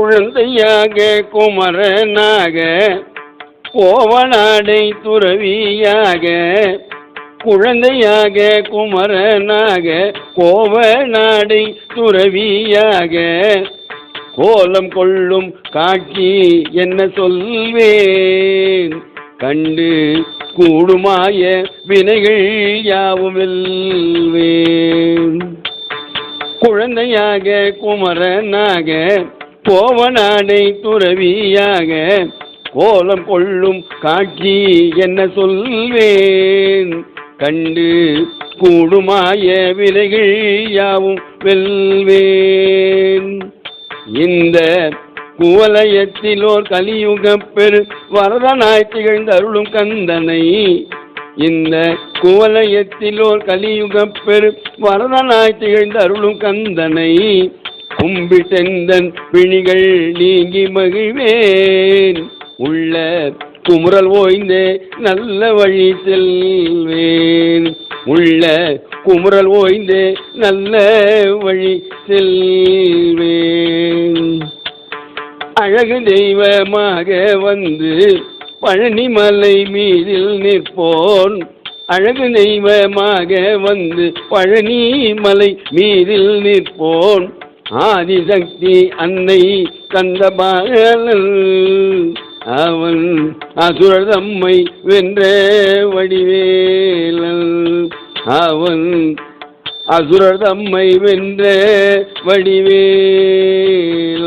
குழந்தையாக குமரனாக கோவனாடை துறவியாக குழந்தையாக குமரனாக கோவநாடை துறவியாக. கோலம் கொள்ளும் காட்சி என்ன சொல்வேன்? கண்டு கூடுமாய வினைகள் யாவும் வெல்வேன். குழந்தையாக குமரனாக கோவநாடை துறவியாக கோலம் கொள்ளும் காட்சி என்ன சொல்வேன்? கண்டு கூடுமாய விலைகள் யாவும் வெல்வேன். இந்த குவலயத்திலோர் கலியுகப் பெரு வரதனாய் திகழ்ந்த அருளும் கந்தனை இந்த குவலயத்திலோர் கலியுகப் பெரு வரதனாய் திகழ்ந்த அருளும் கந்தனை கும்பி செந்தன் பிணிகள் நீங்கி மகிழ்வேன். உள்ள குமுறல் ஓய்ந்து நல்ல வழி செல்வேன். உள்ள குமுறல் ஓய்ந்து நல்ல வழி செல்வேன். அழகு தெய்வமாக வந்து பழனிமலை மீதில் நிற்போன். அழகு தெய்வமாக வந்து பழனிமலை மீதில் நிற்போன். ஆதிசக்தி அன்னை கந்தபாலன். அவன் அசுரதம்மை வென்ற வடிவேலன். அவன் அசுரதம்மை வென்ற வடிவேல்